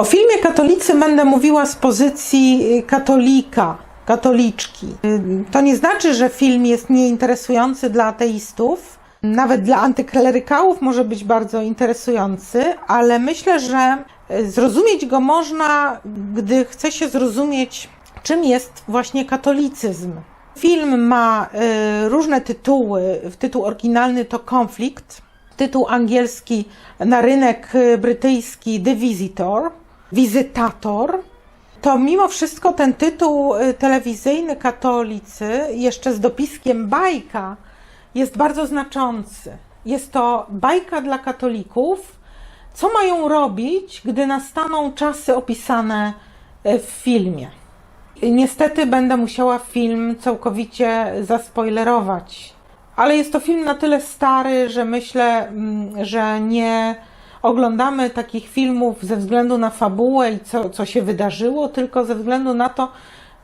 O filmie Katolicy będę mówiła z pozycji y, katolika, katoliczki. To nie znaczy, że film jest nieinteresujący dla ateistów. Nawet dla antyklerykałów może być bardzo interesujący, ale myślę, że y, zrozumieć go można, gdy chce się zrozumieć, czym jest właśnie katolicyzm. Film ma y, różne tytuły. Tytuł oryginalny to Konflikt, tytuł angielski na rynek brytyjski The Visitor, Wizytator. To mimo wszystko ten tytuł y, telewizyjny katolicy, jeszcze z dopiskiem bajka, jest bardzo znaczący. Jest to bajka dla katolików, co mają robić, gdy nastaną czasy opisane y, w filmie. Niestety będę musiała film całkowicie zaspoilerować, ale jest to film na tyle stary, że myślę, mm, że nie oglądamy takich filmów ze względu na fabułę i co, co się wydarzyło, tylko ze względu na to,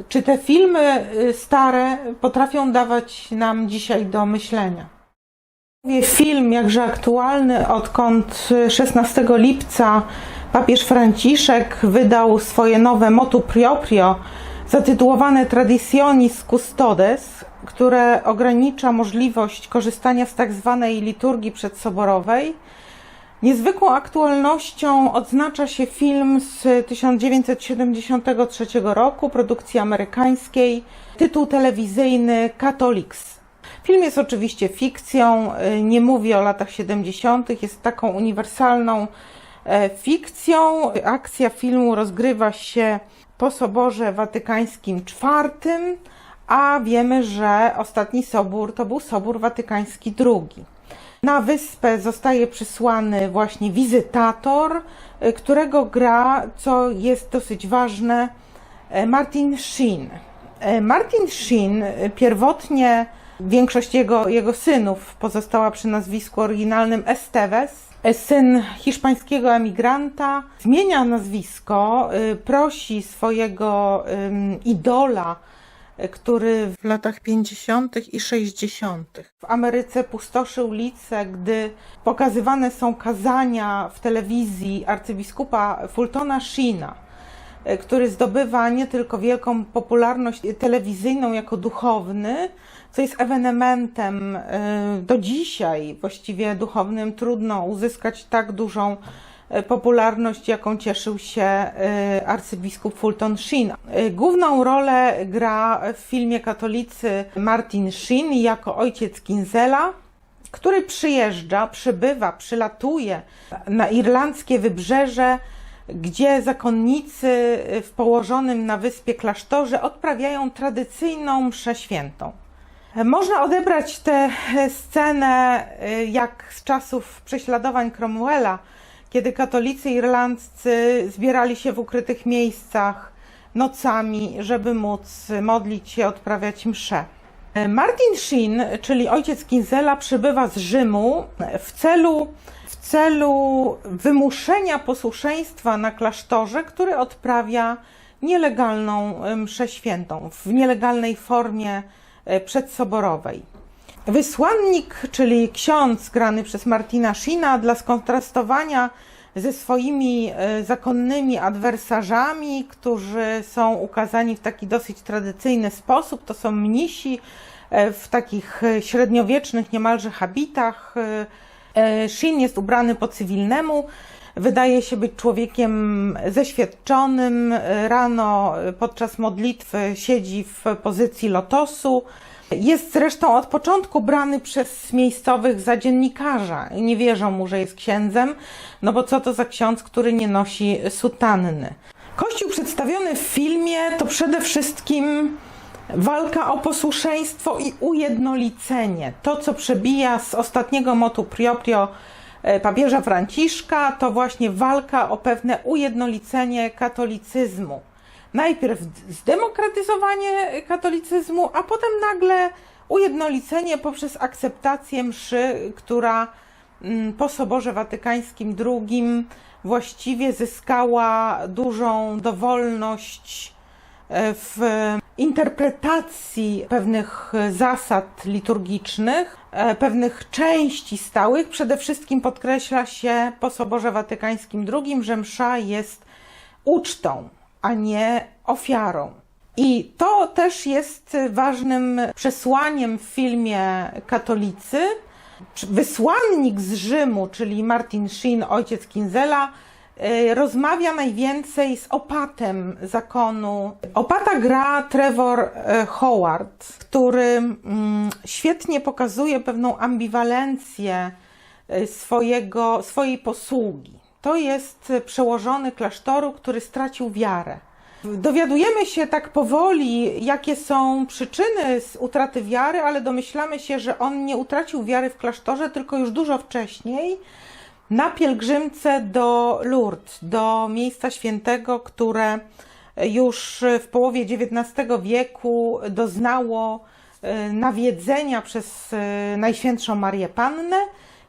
czy te filmy y, stare potrafią dawać nam dzisiaj do myślenia. Film jakże aktualny, odkąd 16 lipca papież Franciszek wydał swoje nowe motu proprio zatytułowane Traditionis Custodes, które ogranicza możliwość korzystania z tak zwanej liturgii przedsoborowej. Niezwykłą aktualnością odznacza się film z 1973 roku, produkcji amerykańskiej, tytuł telewizyjny Catholics. Film jest oczywiście fikcją, y, nie mówi o latach 70., jest taką uniwersalną e, fikcją. Akcja filmu rozgrywa się po Soborze Watykańskim IV, a wiemy, że ostatni sobór to był Sobór Watykański II. Na wyspę zostaje przysłany właśnie wizytator, y, którego gra, co jest dosyć ważne, e, Martin Sheen. E, Martin Sheen pierwotnie większość jego, jego synów pozostała przy nazwisku oryginalnym Esteves. E, Syn hiszpańskiego emigranta zmienia nazwisko, prosi swojego idola, który w latach 50. i 60. w Ameryce pustoszy ulice, gdy pokazywane są kazania w telewizji arcybiskupa Fultona Sheena, który zdobywa nie tylko wielką popularność telewizyjną jako duchowny, co jest ewenementem y, do dzisiaj właściwie duchownym. Trudno uzyskać tak dużą popularność, jaką cieszył się y, arcybiskup Fulton Sheen. Y, Główną rolę gra w filmie katolicy Martin Sheen jako ojciec Kinzela, który przyjeżdża, przybywa, przylatuje na irlandzkie wybrzeże, gdzie zakonnicy w położonym na wyspie klasztorze odprawiają tradycyjną mszę świętą. Można odebrać tę scenę jak z czasów prześladowań Cromwella, kiedy katolicy irlandzcy zbierali się w ukrytych miejscach nocami, żeby móc modlić się, odprawiać msze. Martin Sheen, czyli ojciec Kinzela, przybywa z Rzymu w celu, w celu wymuszenia posłuszeństwa na klasztorze, który odprawia nielegalną mszę świętą w nielegalnej formie przedsoborowej. Wysłannik, czyli ksiądz grany przez Martina Sheena, dla skontrastowania ze swoimi e, zakonnymi adwersarzami, którzy są ukazani w taki dosyć tradycyjny sposób, to są mnisi e, w takich e, średniowiecznych niemalże habitach. Sheen jest ubrany po cywilnemu, wydaje się być człowiekiem zeświadczonym. Rano podczas modlitwy siedzi w pozycji lotosu. Jest zresztą od początku brany przez miejscowych za dziennikarza. Nie wierzą mu, że jest księdzem, no bo co to za ksiądz, który nie nosi sutanny. Kościół przedstawiony w filmie to przede wszystkim walka o posłuszeństwo i ujednolicenie. To, co przebija z ostatniego motu proprio e, papieża Franciszka, to właśnie walka o pewne ujednolicenie katolicyzmu. Najpierw zdemokratyzowanie katolicyzmu, a potem nagle ujednolicenie poprzez akceptację mszy, która mm, po Soborze Watykańskim II właściwie zyskała dużą dowolność e, w interpretacji pewnych zasad liturgicznych, e, pewnych części stałych. Przede wszystkim podkreśla się po Soborze Watykańskim II, że msza jest ucztą, a nie ofiarą. I to też jest ważnym przesłaniem w filmie Katolicy. Wysłannik z Rzymu, czyli Martin Sheen, ojciec Kinzela, y, rozmawia najwięcej z opatem zakonu. Opata gra Trevor y, Howard, który mm, świetnie pokazuje pewną ambiwalencję y, swojego, swojej posługi. To jest przełożony klasztoru, który stracił wiarę. Dowiadujemy się tak powoli, jakie są przyczyny z utraty wiary, ale domyślamy się, że on nie utracił wiary w klasztorze, tylko już dużo wcześniej na pielgrzymce do Lourdes, do miejsca świętego, które już w połowie XIX wieku doznało e, nawiedzenia przez e, Najświętszą Marię Pannę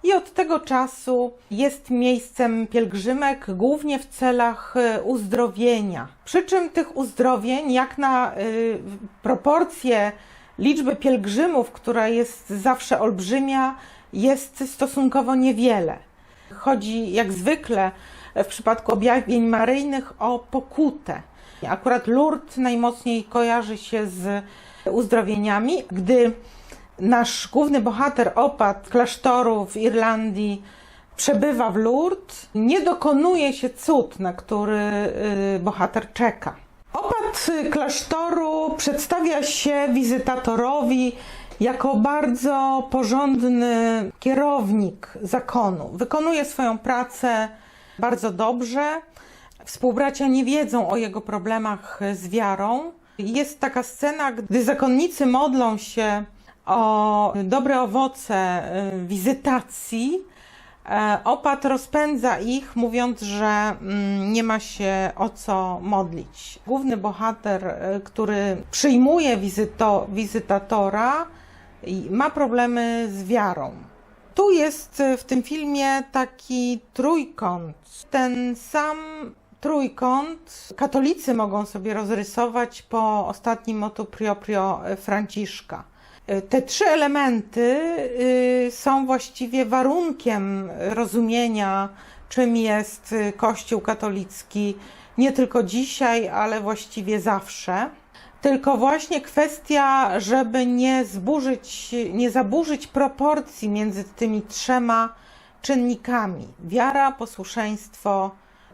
i od tego czasu jest miejscem pielgrzymek głównie w celach e, uzdrowienia. Przy czym tych uzdrowień, jak na y, proporcje liczby pielgrzymów, która jest zawsze olbrzymia, jest stosunkowo niewiele. Chodzi jak zwykle w przypadku objawień maryjnych o pokutę. Akurat Lourdes najmocniej kojarzy się z uzdrowieniami, gdy nasz główny bohater opat klasztoru w Irlandii przebywa w Lourdes, nie dokonuje się cud, na który y, bohater czeka. Opat klasztoru przedstawia się wizytatorowi jako bardzo porządny kierownik zakonu. Wykonuje swoją pracę bardzo dobrze. Współbracia nie wiedzą o jego problemach z wiarą. Jest taka scena, gdy zakonnicy modlą się o dobre owoce y, wizytacji, e, opat rozpędza ich, mówiąc, że mm, nie ma się o co modlić. Główny bohater, y, który przyjmuje wizyto, wizytatora, ma problemy z wiarą. Tu jest y, w tym filmie taki trójkąt. Ten sam trójkąt katolicy mogą sobie rozrysować po ostatnim motu proprio Franciszka. Te trzy elementy y, są właściwie warunkiem rozumienia, czym jest Kościół katolicki, nie tylko dzisiaj, ale właściwie zawsze. Tylko właśnie kwestia, żeby nie zburzyć, nie zaburzyć proporcji między tymi trzema czynnikami: wiara, posłuszeństwo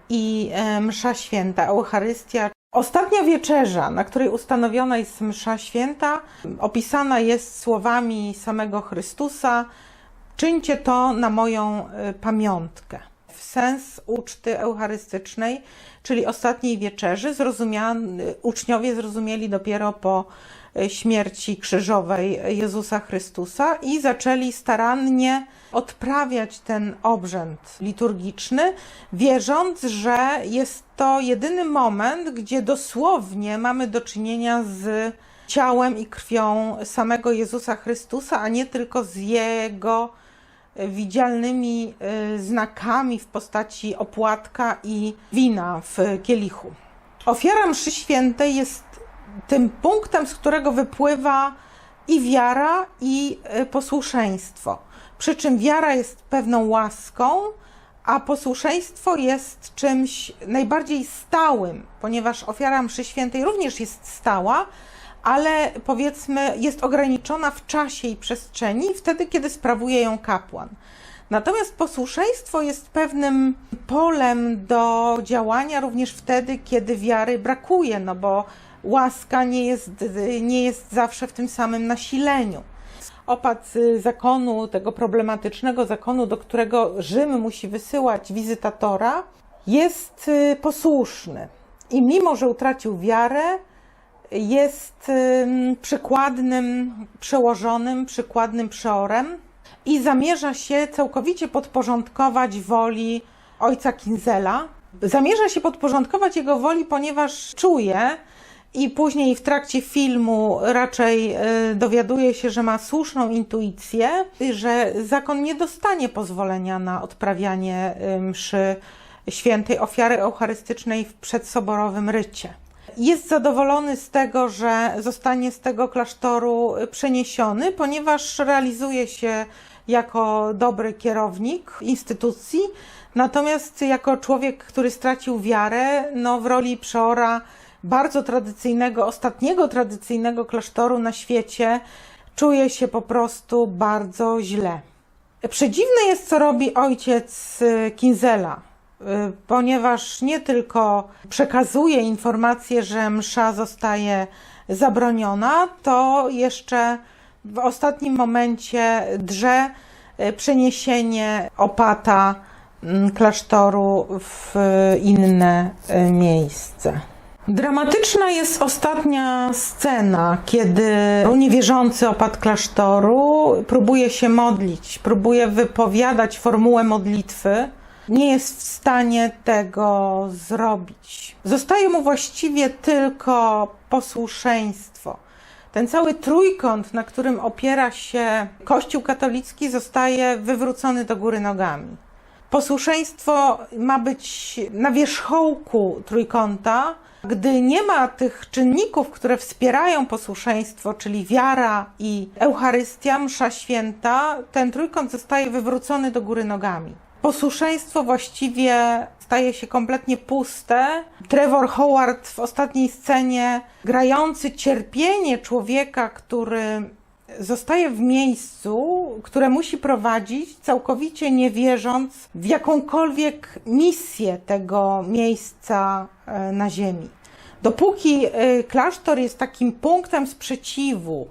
i e, msza święta, Eucharystia, Ostatnia wieczerza, na której ustanowiona jest msza święta, opisana jest słowami samego Chrystusa: Czyńcie to na moją y, pamiątkę. Sens uczty eucharystycznej, czyli ostatniej wieczerzy, uczniowie zrozumieli dopiero po y, śmierci krzyżowej Jezusa Chrystusa i zaczęli starannie odprawiać ten obrzęd liturgiczny, wierząc, że jest to jedyny moment, gdzie dosłownie mamy do czynienia z ciałem i krwią samego Jezusa Chrystusa, a nie tylko z jego widzialnymi y, znakami w postaci opłatka i wina w kielichu. Ofiara mszy świętej jest tym punktem, z którego wypływa i wiara, i y, posłuszeństwo. Przy czym wiara jest pewną łaską, a posłuszeństwo jest czymś najbardziej stałym, ponieważ ofiara mszy świętej również jest stała, ale powiedzmy jest ograniczona w czasie i przestrzeni wtedy, kiedy sprawuje ją kapłan. Natomiast posłuszeństwo jest pewnym polem do działania również wtedy, kiedy wiary brakuje, no bo łaska nie jest, nie jest zawsze w tym samym nasileniu opad zakonu, tego problematycznego zakonu, do którego Rzym musi wysyłać wizytatora, jest y, posłuszny. I mimo, że utracił wiarę, jest przykładnym przełożonym, przykładnym przeorem i zamierza się całkowicie podporządkować woli ojca Kinzela. Zamierza się podporządkować jego woli, ponieważ czuje, i później w trakcie filmu raczej e, dowiaduje się, że ma słuszną intuicję, że zakon nie dostanie pozwolenia na odprawianie e, mszy świętej ofiary eucharystycznej w przedsoborowym rycie. Jest zadowolony z tego, że zostanie z tego klasztoru przeniesiony, ponieważ realizuje się jako dobry kierownik instytucji, Natomiast jako człowiek, który stracił wiarę, no w roli przeora bardzo tradycyjnego, ostatniego tradycyjnego klasztoru na świecie, czuję się po prostu bardzo źle. Przedziwne jest, co robi ojciec y, Kinzela, ponieważ nie tylko przekazuje informację, że msza zostaje zabroniona, to jeszcze w ostatnim momencie drze y, przeniesienie opata mm, klasztoru w inne y, miejsce. Dramatyczna jest ostatnia scena, kiedy niewierzący opat klasztoru próbuje się modlić, próbuje wypowiadać formułę modlitwy. Nie jest w stanie tego zrobić. Zostaje mu właściwie tylko posłuszeństwo. Ten cały trójkąt, na którym opiera się Kościół katolicki, zostaje wywrócony do góry nogami. Posłuszeństwo ma być na wierzchołku trójkąta, gdy nie ma tych czynników, które wspierają posłuszeństwo, czyli wiara i Eucharystia, msza święta, ten trójkąt zostaje wywrócony do góry nogami. Posłuszeństwo właściwie staje się kompletnie puste. Trevor Howard w ostatniej scenie, grający cierpienie człowieka, który zostaje w miejscu, które musi prowadzić, całkowicie nie wierząc w jakąkolwiek misję tego miejsca e, na ziemi. Dopóki e, klasztor jest takim punktem sprzeciwu,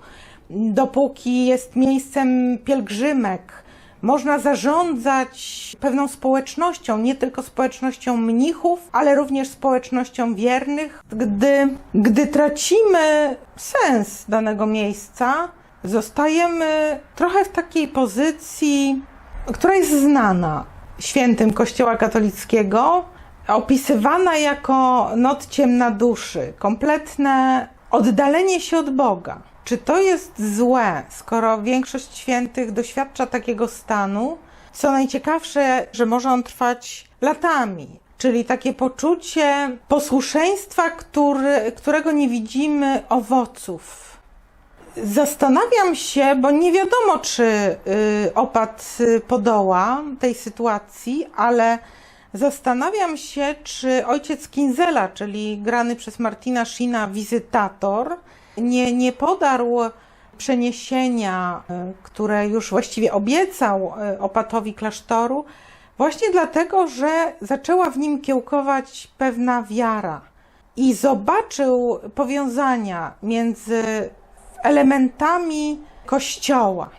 dopóki jest miejscem pielgrzymek, można zarządzać pewną społecznością, nie tylko społecznością mnichów, ale również społecznością wiernych. Gdy, gdy tracimy sens danego miejsca, zostajemy trochę w takiej pozycji, która jest znana świętym Kościoła katolickiego, opisywana jako noc ciemna duszy, kompletne oddalenie się od Boga. Czy to jest złe, skoro większość świętych doświadcza takiego stanu? Co najciekawsze, że może on trwać latami, czyli takie poczucie posłuszeństwa, który, którego nie widzimy owoców. Zastanawiam się, bo nie wiadomo, czy y, opat y, podoła tej sytuacji, ale zastanawiam się, czy ojciec Kinzela, czyli grany przez Martina Shina wizytator, nie, nie podarł przeniesienia, y, które już właściwie obiecał y, opatowi klasztoru, właśnie dlatego, że zaczęła w nim kiełkować pewna wiara i zobaczył powiązania między elementami Kościoła.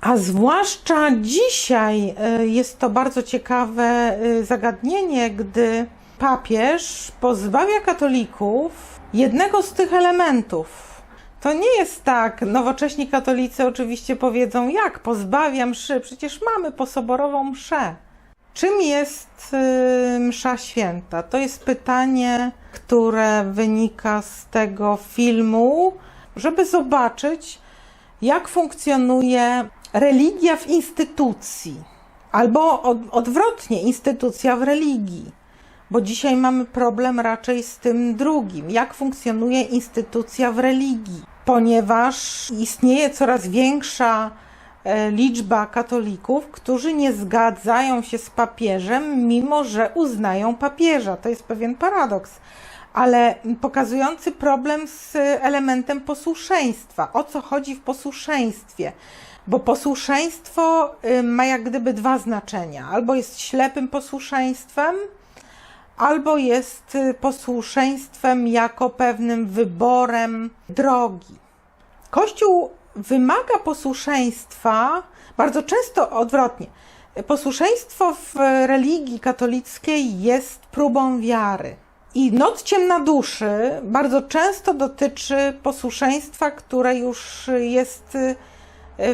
A zwłaszcza dzisiaj y, jest to bardzo ciekawe zagadnienie, gdy papież pozbawia katolików jednego z tych elementów. To nie jest tak. Nowocześni katolicy oczywiście powiedzą, jak pozbawia mszy, przecież mamy posoborową mszę. Czym jest y, msza święta? To jest pytanie, które wynika z tego filmu, żeby zobaczyć, jak funkcjonuje religia w instytucji, albo od, odwrotnie, instytucja w religii. Bo dzisiaj mamy problem raczej z tym drugim, jak funkcjonuje instytucja w religii, ponieważ istnieje coraz większa e, liczba katolików, którzy nie zgadzają się z papieżem, mimo że uznają papieża. To jest pewien paradoks ale pokazujący problem z elementem posłuszeństwa. O co chodzi w posłuszeństwie? Bo posłuszeństwo y, ma jak gdyby dwa znaczenia: albo jest ślepym posłuszeństwem, albo jest y, posłuszeństwem jako pewnym wyborem drogi. Kościół wymaga posłuszeństwa bardzo często odwrotnie. Posłuszeństwo w religii katolickiej jest próbą wiary. I noc ciemna duszy bardzo często dotyczy posłuszeństwa, które już jest y,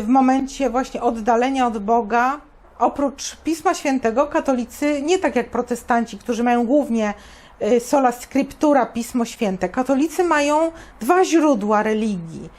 w momencie właśnie oddalenia od Boga. Oprócz Pisma Świętego, katolicy, nie tak jak protestanci, którzy mają głównie y, sola scriptura, Pismo Święte, katolicy mają dwa źródła religii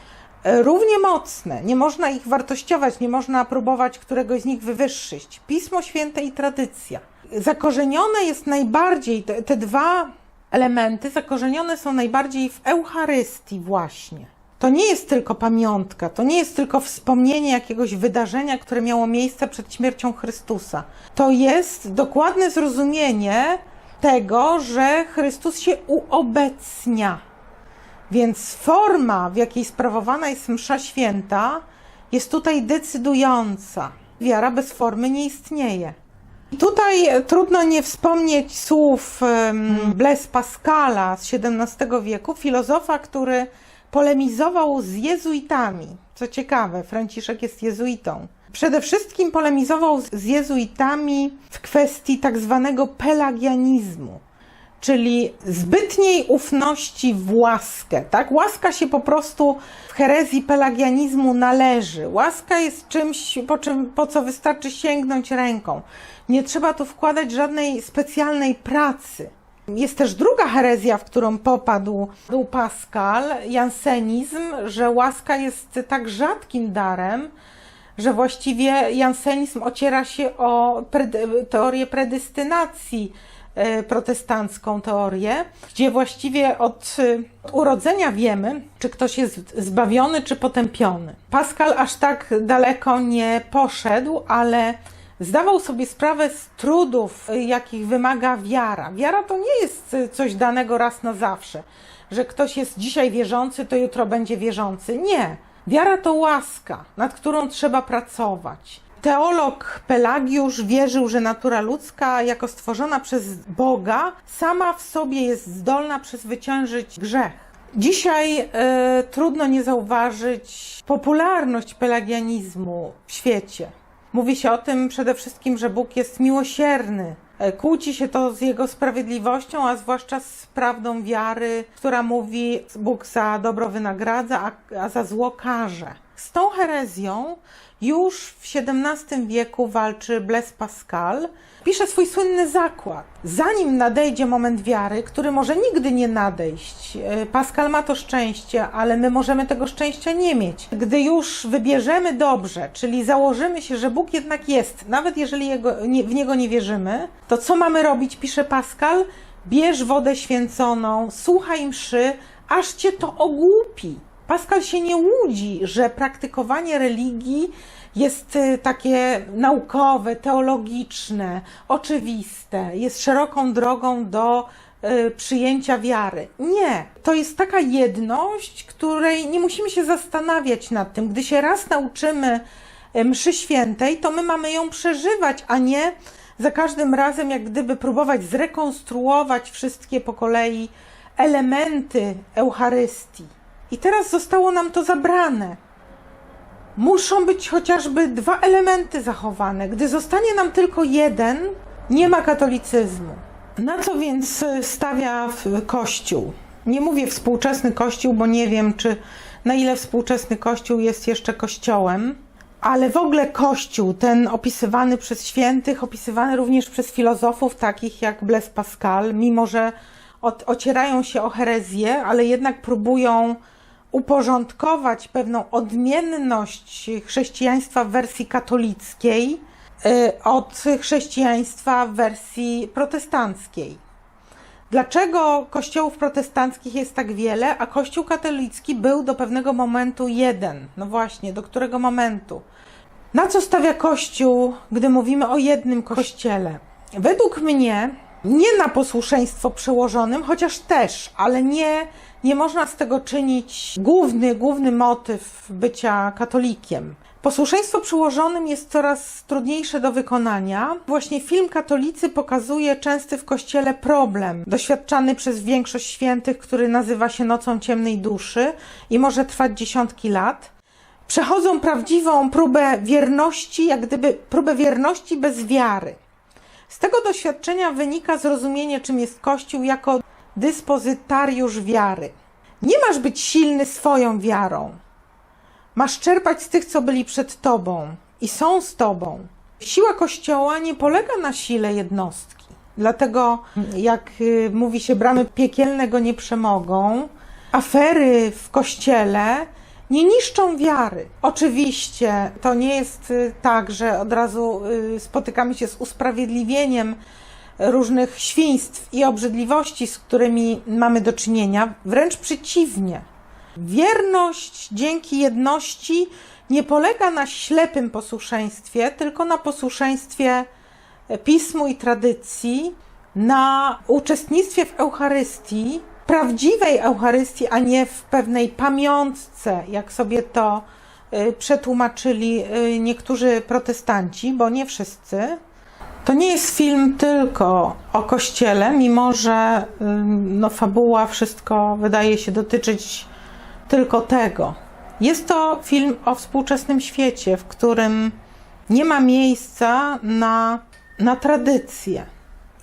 y, równie mocne. Nie można ich wartościować, nie można próbować któregoś z nich wywyższyć. Pismo Święte i tradycja. Zakorzenione jest najbardziej te, te dwa elementy zakorzenione są najbardziej w Eucharystii właśnie. To nie jest tylko pamiątka, to nie jest tylko wspomnienie jakiegoś wydarzenia, które miało miejsce przed śmiercią Chrystusa. To jest dokładne zrozumienie tego, że Chrystus się uobecnia. Więc forma, w jakiej sprawowana jest msza święta, jest tutaj decydująca. Wiara bez formy nie istnieje. Tutaj trudno nie wspomnieć słów em, Blaise Pascala z XVII wieku, filozofa, który polemizował z jezuitami. Co ciekawe, Franciszek jest jezuitą. Przede wszystkim polemizował z- jezuitami w kwestii tak zwanego pelagianizmu czyli zbytniej ufności w łaskę. Tak? Łaska się po prostu w herezji pelagianizmu należy. Łaska jest czymś, po, czym, po co wystarczy sięgnąć ręką. Nie trzeba tu wkładać żadnej specjalnej pracy. Jest też druga herezja, w którą popadł był Pascal, jansenizm, że łaska jest tak rzadkim darem, że właściwie jansenizm ociera się o teorię predestynacji, e, protestancką teorię, gdzie właściwie od e, urodzenia wiemy, czy ktoś jest zbawiony, czy potępiony. Pascal aż tak daleko nie poszedł, ale zdawał sobie sprawę z trudów, jakich wymaga wiara. Wiara to nie jest coś danego raz na zawsze, że ktoś jest dzisiaj wierzący, to jutro będzie wierzący. Nie. Wiara to łaska, nad którą trzeba pracować. Teolog Pelagiusz wierzył, że natura ludzka, jako stworzona przez Boga, sama w sobie jest zdolna przezwyciężyć grzech. Dzisiaj e, trudno nie zauważyć popularność pelagianizmu w świecie. Mówi się o tym przede wszystkim, że Bóg jest miłosierny. E, Kłóci się to z Jego sprawiedliwością, a zwłaszcza z prawdą wiary, która mówi, Bóg za dobro wynagradza, a, za zło karze. Z tą herezją już w XVII wieku walczy Blaise Pascal. Pisze swój słynny zakład. Zanim nadejdzie moment wiary, który może nigdy nie nadejść, e, Pascal ma to szczęście, ale my możemy tego szczęścia nie mieć. Gdy już wybierzemy dobrze, czyli założymy się, że Bóg jednak jest, nawet jeżeli jego, nie, w niego nie wierzymy, to co mamy robić, pisze Pascal? Bierz wodę święconą, słuchaj mszy, aż cię to ogłupi. Pascal się nie łudzi, że praktykowanie religii jest y, takie naukowe, teologiczne, oczywiste, jest szeroką drogą do y, przyjęcia wiary. Nie, to jest taka jedność, której nie musimy się zastanawiać nad tym. Gdy się raz nauczymy y, mszy świętej, to my mamy ją przeżywać, a nie za każdym razem jak gdyby próbować zrekonstruować wszystkie po kolei elementy Eucharystii. I teraz zostało nam to zabrane. Muszą być chociażby dwa elementy zachowane. Gdy zostanie nam tylko jeden, nie ma katolicyzmu. Na co więc y, stawia Kościół? Nie mówię współczesny Kościół, bo nie wiem, czy na ile współczesny Kościół jest jeszcze Kościołem, ale w ogóle Kościół, ten opisywany przez świętych, opisywany również przez filozofów takich jak Blaise Pascal, mimo że ocierają się o herezję, ale jednak próbują uporządkować pewną odmienność chrześcijaństwa w wersji katolickiej y, od chrześcijaństwa w wersji protestanckiej. Dlaczego kościołów protestanckich jest tak wiele, a kościół katolicki był do pewnego momentu jeden? No właśnie, do którego momentu? Na co stawia Kościół, gdy mówimy o jednym kościele? Według mnie nie na posłuszeństwo przełożonym, chociaż też, ale nie, nie można z tego czynić główny, główny motyw bycia katolikiem. Posłuszeństwo przyłożonym jest coraz trudniejsze do wykonania. Właśnie film katolicy pokazuje częsty w kościele problem, doświadczany przez większość świętych, który nazywa się Nocą Ciemnej Duszy i może trwać dziesiątki lat przechodzą prawdziwą próbę wierności, jak gdyby próbę wierności bez wiary. Z tego doświadczenia wynika zrozumienie, czym jest Kościół jako dyspozytariusz wiary. Nie masz być silny swoją wiarą. Masz czerpać z tych, co byli przed tobą i są z tobą. Siła Kościoła nie polega na sile jednostki. Dlatego, jak y, mówi się, bramy piekielne go nie przemogą, afery w Kościele nie niszczą wiary. Oczywiście to nie jest y, tak, że od razu y, spotykamy się z usprawiedliwieniem różnych świństw i obrzydliwości, z którymi mamy do czynienia. Wręcz przeciwnie. Wierność dzięki jedności nie polega na ślepym posłuszeństwie, tylko na posłuszeństwie pismu i tradycji, na uczestnictwie w Eucharystii, prawdziwej Eucharystii, a nie w pewnej pamiątce, jak sobie to y, przetłumaczyli y, niektórzy protestanci, bo nie wszyscy. To nie jest film tylko o Kościele, mimo że no, fabuła, wszystko wydaje się dotyczyć tylko tego. Jest to film o współczesnym świecie, w którym nie ma miejsca na, na tradycję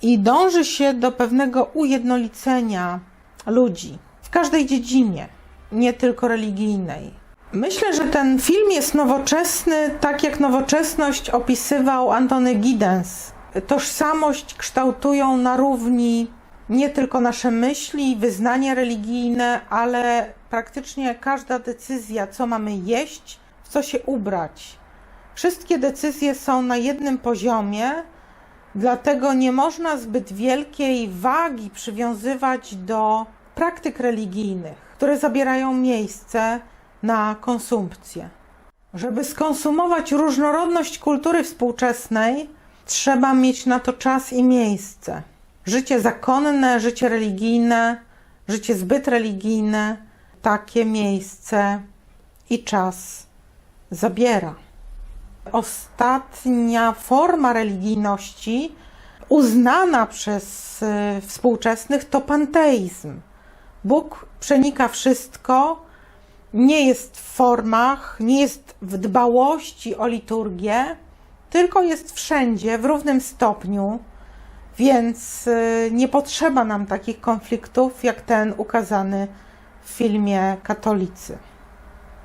i dąży się do pewnego ujednolicenia ludzi w każdej dziedzinie, nie tylko religijnej. Myślę, że ten film jest nowoczesny, tak jak nowoczesność opisywał Antony Giddens. Tożsamość kształtują na równi nie tylko nasze myśli, wyznania religijne, ale praktycznie każda decyzja, co mamy jeść, w co się ubrać. Wszystkie decyzje są na jednym poziomie, dlatego nie można zbyt wielkiej wagi przywiązywać do praktyk religijnych, które zabierają miejsce na konsumpcję. Żeby skonsumować różnorodność kultury współczesnej, trzeba mieć na to czas i miejsce. Życie zakonne, życie religijne, życie zbyt religijne takie miejsce i czas zabiera. Ostatnia forma religijności uznana przez y, współczesnych to panteizm. Bóg przenika wszystko, nie jest w formach, nie jest w dbałości o liturgię, tylko jest wszędzie w równym stopniu, więc y, nie potrzeba nam takich konfliktów jak ten ukazany w filmie Katolicy.